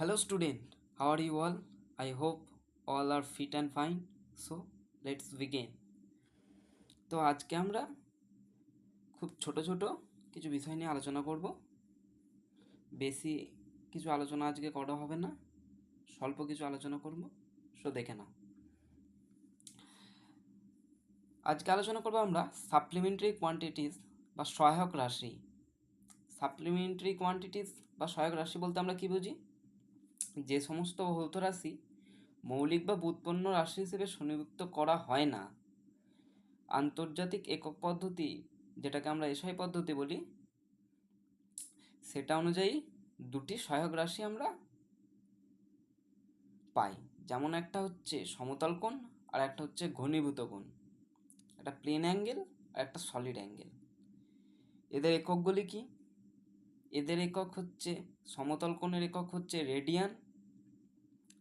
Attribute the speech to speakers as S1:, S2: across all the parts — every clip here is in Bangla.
S1: Hello student, how are you all? I hope all are fit and fine. So let's begin. তো আজকে আমরা খুব ছোট ছোট কিছু বিষয় নিয়ে আলোচনা করব। বেশি কিছু আলোচনা আজকে করা হবে না। স্বল্প কিছু আলোচনা করব। সো দেখে নাও। আজকে আলোচনা করব আমরা সাপ্লিমেন্টারি কোয়ান্টিটিস বা সহায়ক রাশি। সাপ্লিমেন্টারি কোয়ান্টিটিস বা সহায়ক রাশি বলতে আমরা কি বুঝি? যে সমস্ত ভৌত রাশি মৌলিক বা ব্যুৎপন্ন রাশি হিসেবে শ্রেণীভুক্ত করা হয় না। আন্তর্জাতিক একক পদ্ধতি, যেটাকে আমরা এসআই পদ্ধতি বলি, সেটা অনুযায়ী দুটি সহায়ক রাশি আমরা পাই। যেমন একটা হচ্ছে সমতল কোণ, আর একটা হচ্ছে ঘনীভূত কোণ। একটা প্লেন অ্যাঙ্গেল, আর একটা সলিড অ্যাঙ্গেল। এদের এককগুলি কি? এদের একক হচ্ছে, সমতল কোণের একক হচ্ছে রেডিয়ান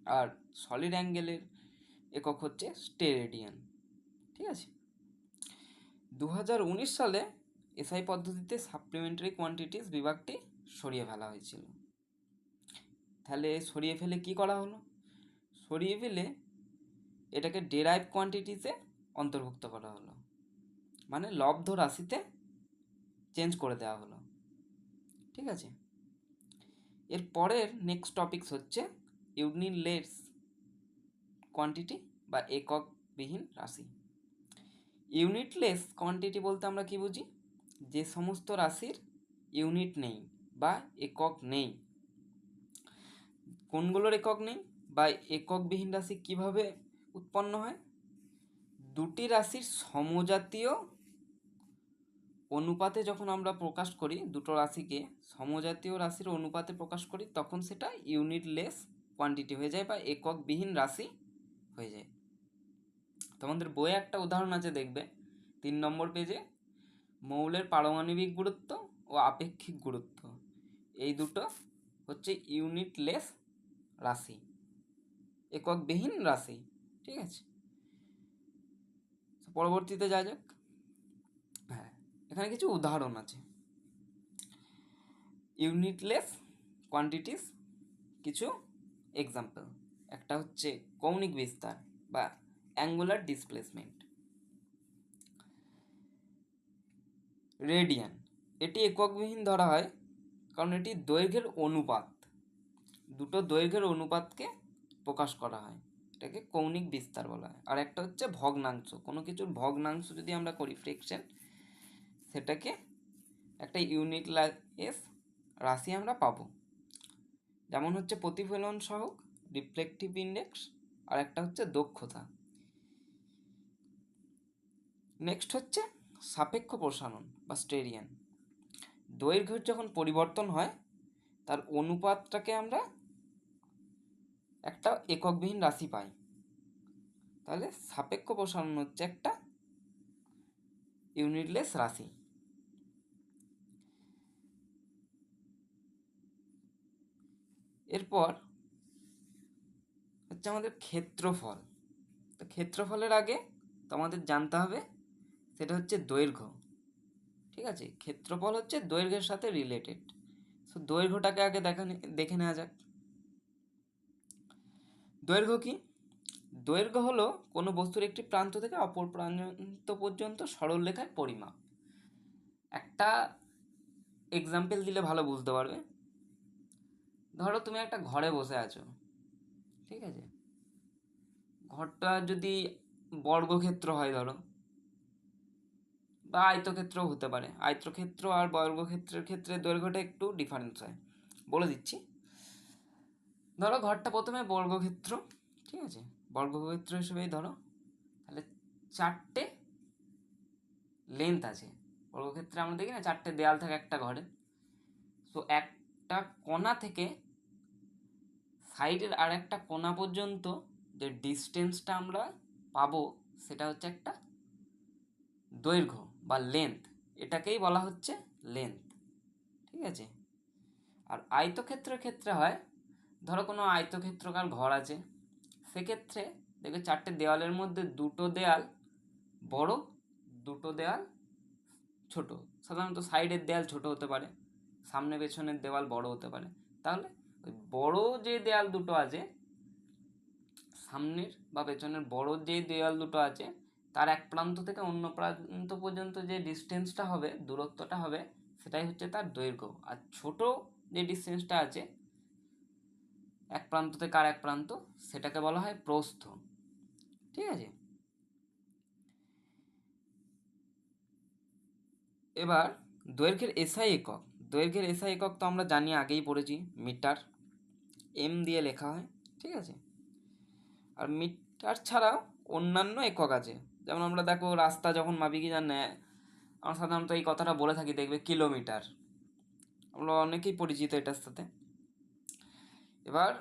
S1: আর সলিড অ্যাঙ্গেলের একক হচ্ছে স্টেরেডিয়ান ঠিক আছে? দু উনিশ সালে এসআই পদ্ধতিতে সাপ্লিমেন্টারি কোয়ান্টিটিস বিভাগটি সরিয়ে ফেলা হয়েছিল। তাহলে সরিয়ে ফেলে কি করা হলো? সরিয়ে ফেলে এটাকে ডেরাইভ কোয়ান্টিটিসে অন্তর্ভুক্ত করা হলো। মানে লব্ধ রাশিতে চেঞ্জ করে দেওয়া হলো। ঠিক আছে? এর পরের নেক্সট টপিকস হচ্ছে ইউনিলেস কোয়ান্টিটি বা এককবিহীন রাশি। ইউনিটলেস কোয়ান্টিটি বলতে আমরা কি বুঝি? যে সমস্ত রাশির ইউনিট নেই বা একক নেই। কোনগুলোর একক নেই বা এককবিহীন রাশি কীভাবে উৎপন্ন হয়? দুটি রাশির সমজাতীয় অনুপাতে যখন আমরা প্রকাশ করি, দুটো রাশিকে সমজাতীয় রাশির অনুপাতে প্রকাশ করি, তখন সেটা ইউনিটলেস কোয়ান্টিটি হয়ে যায় বা এককবিহীন রাশি হয়ে যায়। তোমাদের বইয়ে একটা উদাহরণ আছে, দেখবে। তিন নম্বর পেজে মৌলের পারমাণবিক গুরুত্ব ও আপেক্ষিক গুরুত্ব। এই দুটো হচ্ছে ইউনিটলেস রাশি। এককবিহীন রাশি, ঠিক আছে? পরবর্তীতে যা যাক। হ্যাঁ এখানে কিছু উদাহরণ আছে। ইউনিটলেস কোয়ান্টিটিস কিছু এক্সাম্পল একটা হচ্ছে কৌণিক বিস্তার বা অ্যাঙ্গুলার ডিসপ্লেসমেন্ট রেডিয়ান এটি এককবিহীন ধরা হয় কারণ এটি দৈর্ঘ্যের অনুপাত। দুটো দৈর্ঘ্যের অনুপাতকে প্রকাশ করা হয়। এটাকে কৌণিক বিস্তার বলা হয়। আর একটা হচ্ছে ভগ্নাংশ। কোনো কিছুর ভগ্নাংশ যদি আমরা করি ফ্রিকশন সেটাকে একটা ইউনিট এস রাশি আমরা পাবো। যেমন হচ্ছে প্রতিফলন সহক রিফ্লেকটিভ ইন্ডেক্স আর একটা হচ্ছে দক্ষতা। নেক্সট হচ্ছে সাপেক্ষ প্রসারণ বা স্টেরিয়ান দৈর্ঘ্যের যখন পরিবর্তন হয়, তার অনুপাতটাকে আমরা একটা এককবিহীন রাশি পাই। তাহলে সাপেক্ষ প্রসারণ হচ্ছে একটা ইউনিটলেস রাশি। এরপর হচ্ছে আমাদের ক্ষেত্রফল। তো ক্ষেত্রফলের আগে তোমাদের জানতে হবে সেটা হচ্ছে দৈর্ঘ্য, ঠিক আছে? ক্ষেত্রফল হচ্ছে দৈর্ঘ্যের সাথে রিলেটেড সো দৈর্ঘ্যটাকে আগে দেখা দেখে নেওয়া যাক। দৈর্ঘ্য কি? দৈর্ঘ্য হলো কোনো বস্তুর একটি প্রান্ত থেকে অপর প্রান্ত পর্যন্ত সরল রেখায় পরিমাপ। একটা এক্সাম্পল দিলে ভালো বুঝতে পারবে। ধরো তুমি একটা ঘরে বসে আছো, ঠিক আছে? ঘরটা যদি বর্গক্ষেত্র হয় ধরো, বা আয়তক্ষেত্রও হতে পারে। আয়তক্ষেত্র আর বর্গক্ষেত্রের ক্ষেত্রে দৈর্ঘ্যটা একটু ডিফারেন্স হয়, বলে দিচ্ছি। ধরো ঘরটা প্রথমে বর্গক্ষেত্র, ঠিক আছে? বর্গক্ষেত্র হিসেবেই ধরো, তাহলে চারটে লেন্থ আছে। বর্গক্ষেত্রে আমরা দেখি না, চারটে দেয়াল থাকে একটা ঘরে। সো একটা কোণা থেকে সাইডের আর একটা কোণা পর্যন্ত যে ডিস্টেন্সটা আমরা পাবো, সেটা হচ্ছে একটা দৈর্ঘ্য বা লেন্থ এটাকেই বলা হচ্ছে লেন্থ ঠিক আছে? আর আয়তক্ষেত্রের ক্ষেত্রে হয়, ধরো কোনো আয়তক্ষেত্রকার ঘর আছে, সেক্ষেত্রে দেখবে চারটে দেওয়ালের মধ্যে দুটো দেয়াল বড়, দুটো দেয়াল ছোট। সাধারণত সাইডের দেয়াল ছোট হতে পারে, সামনে পেছনের দেওয়াল বড় হতে পারে। তাহলে বড় যে দেয়াল দুটো আছে, সামনের বা পেছনের বড় যে দেয়াল দুটো আছে, তার এক প্রান্ত থেকে অন্য প্রান্ত পর্যন্ত যে ডিস্টেন্সটা হবে, দূরত্বটা হবে, সেটাই হচ্ছে তার দৈর্ঘ্য। আর ছোট যে ডিস্টেন্সটা আছে, এক প্রান্ত থেকে আর এক প্রান্ত, সেটাকে বলা হয় প্রস্থ। ঠিক আছে? এবার দৈর্ঘ্যের এসআই একক। দৈর্ঘ্যের এসআই একক তো আমরা জানি, আগেই পড়েছি, মিটার। এম দিয়ে লেখা হয়, ঠিক আছে? আর মিটার ছাড়াও অন্যান্য একক আছে। যেমন আমরা দেখো রাস্তা যখন মাপি কি জানে আমরা সাধারণত এই কথাটা বলে থাকি, দেখবে কিলোমিটার। আমরা অনেকেই পরিচিত এটার সাথে। এবার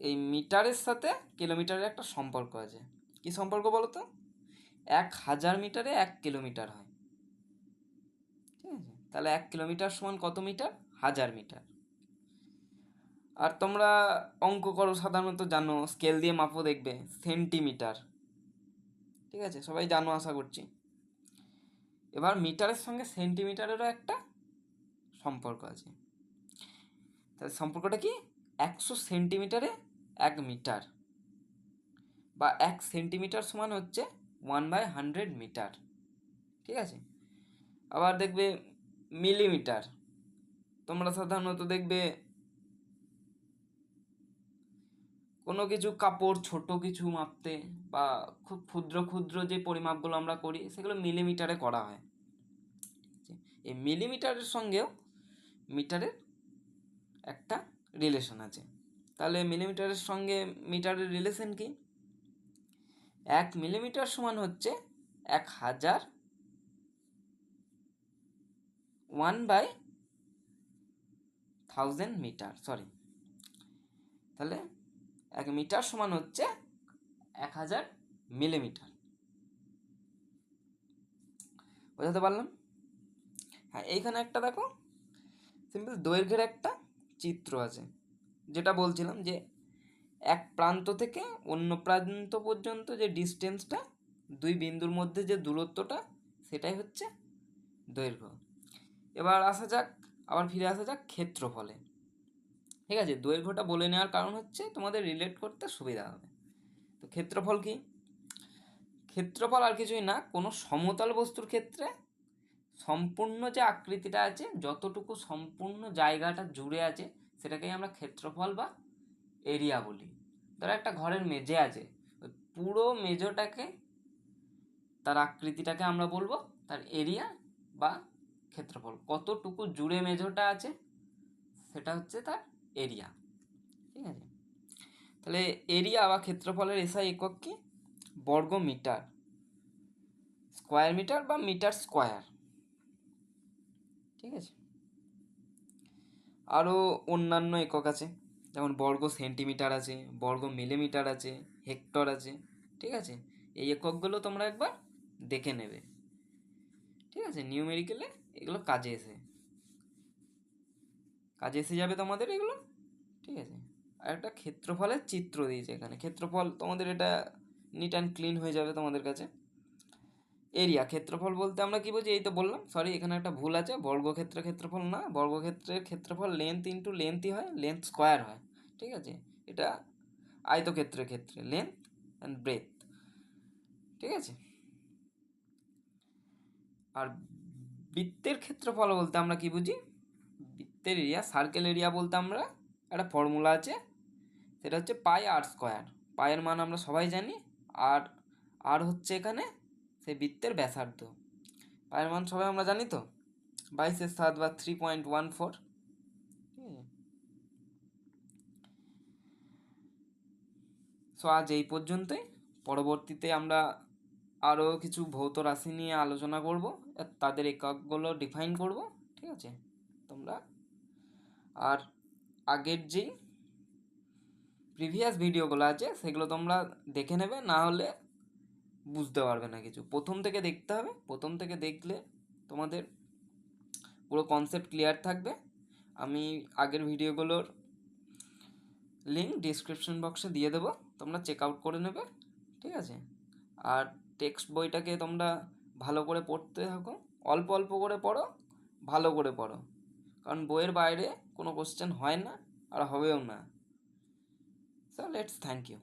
S1: এই মিটারের সাথে কিলোমিটারের একটা সম্পর্ক আছে। কি সম্পর্ক বলো তো এক হাজার মিটারে এক কিলোমিটার হয়। ঠিক আছে? তাহলে এক কিলোমিটার সমান কত মিটার? হাজার মিটার। আর তোমরা অঙ্ক করো সাধারণত জানো স্কেল দিয়ে মাপো দেখবে সেন্টিমিটার ঠিক আছে? সবাই জানো, আশা করছি। এবার মিটারের সঙ্গে সেন্টিমিটারেরও একটা সম্পর্ক আছে। তাহলে সম্পর্কটা কি? একশো সেন্টিমিটারে এক মিটার বা এক সেন্টিমিটার সমান হচ্ছে ওয়ান বাই হান্ড্রেড মিটার। ঠিক আছে? আবার দেখবে মিলিমিটার। তোমরা সাধারণত দেখবে কোনো কিছু কাপড়, ছোট কিছু মাপতে বা খুব ক্ষুদ্র ক্ষুদ্র যে পরিমাপগুলো আমরা করি, সেগুলো মিলিমিটারে করা হয়। এই মিলিমিটারের সঙ্গেও মিটারের একটা রিলেশন আছে। তাহলে মিলিমিটারের সঙ্গে মিটারের রিলেশন কি? এক মিলিমিটার সমান হচ্ছে এক হাজার one by thousand meter, sorry. তাহলে এক মিটার সমান হচ্ছে এক হাজার মিলিমিটার। বোঝাতে পারলাম? হ্যাঁ এইখানে একটা দেখো সিম্পল দৈর্ঘ্যের একটা চিত্র আছে, যেটা বলছিলাম যে এক প্রান্ত থেকে অন্য প্রান্ত পর্যন্ত যে ডিস্টেন্সটা দুই বিন্দুর মধ্যে যে দূরত্বটা, সেটাই হচ্ছে দৈর্ঘ্য। এবার আসা যাক, আবার ফিরে আসা যাক ক্ষেত্রফলে। ঠিক আছে? দৈর্ঘ্যটা বলে নেওয়ার কারণ হচ্ছে তোমাদের রিলেট করতে সুবিধা হবে। তো ক্ষেত্রফল কি? ক্ষেত্রফল আর কিছুই না, কোনো সমতল বস্তুর ক্ষেত্রে সম্পূর্ণ যে আকৃতিটা আছে, যতটুকু সম্পূর্ণ জায়গাটা জুড়ে আছে, সেটাকেই আমরা ক্ষেত্রফল বা এরিয়া বলি। ধরো একটা ঘরের মেঝে আছে, পুরো মেঝোটাকে, তার আকৃতিটাকে আমরা বলব তার এরিয়া বা ক্ষেত্রফল। কতটুকু জুড়ে মেঝোটা আছে, সেটা হচ্ছে তার এরিয়া ঠিক আছে? তাহলে এরিয়া বা ক্ষেত্রফলের এসআই একক কি? বর্গ মিটার স্কোয়ার মিটার বা মিটার স্কোয়ার ঠিক আছে? আরও অন্যান্য একক আছে, যেমন বর্গ সেন্টিমিটার আছে, বর্গ মিলিমিটার আছে হেক্টর আছে, ঠিক আছে? এই এককগুলো তোমরা একবার দেখে নেবে, ঠিক আছে? নিউমেরিক্যালে এগুলো কাজে এসে কাজে এসে যাবে তোমাদের এগুলো? ঠিক আছে। আর একটা ক্ষেত্রফলের চিত্র দিয়েছে এখানে। ক্ষেত্রফল তোমাদের এটা নিট অ্যান্ড ক্লিন হয়ে যাবে তোমাদের কাছে। এরিয়া ক্ষেত্রফল বলতে আমরা কি বুঝি? এই তো বললাম। সরি এখানে একটা ভুল আছে। বর্গক্ষেত্র ক্ষেত্রফল না। বর্গক্ষেত্রের ক্ষেত্রফল লেন্থ ইন্টু লেন্থই হয় লেন্থ স্কোয়ার হয়। ঠিক আছে? এটা আয়তক্ষেত্রের ক্ষেত্রে। লেন্থ অ্যান্ড ব্রেথ ঠিক আছে? আর বৃত্তের ক্ষেত্রফল বলতে আমরা কি বুঝি? বৃত্তের এরিয়া সার্কেল এরিয়া বলতে আমরা একটা ফর্মুলা আছে। সেটা হচ্ছে পাই আর স্কোয়ার পায়ের মান আমরা সবাই জানি। আর আর হচ্ছে এখানে সেই বৃত্তের ব্যাসার্ধ। পায়ের মান সবাই আমরা জানি তো? বাইশের সাত বা three point one four so আজ এই পর্যন্তই। পরবর্তীতে আমরা আরও কিছু ভৌত রাশি নিয়ে আলোচনা করব। তাদের এককগুলো ডিফাইন করব। ঠিক আছে? তোমরা আর আগের যেই প্রিভিয়াস ভিডিওগুলো আছে, সেগুলো তোমরা দেখে নেবে, না হলে বুঝতে পারবে না কিছু। প্রথম থেকে দেখতে হবে, প্রথম থেকে দেখলে তোমাদের পুরো কনসেপ্ট ক্লিয়ার থাকবে। আমি আগের ভিডিওগুলোর লিঙ্ক ডিসক্রিপশন বক্সে দিয়ে দেবো, তোমরা চেক আউট করে নেবে, ঠিক আছে? আর টেক্সট বইটাকে তোমরা ভালো করে পড়তে থাকো, অল্প অল্প করে পড়ো, ভালো করে পড়ো। কারণ বইয়ের বাইরে কোনো কোশ্চেন হয় না আর হবেও না। So let's thank you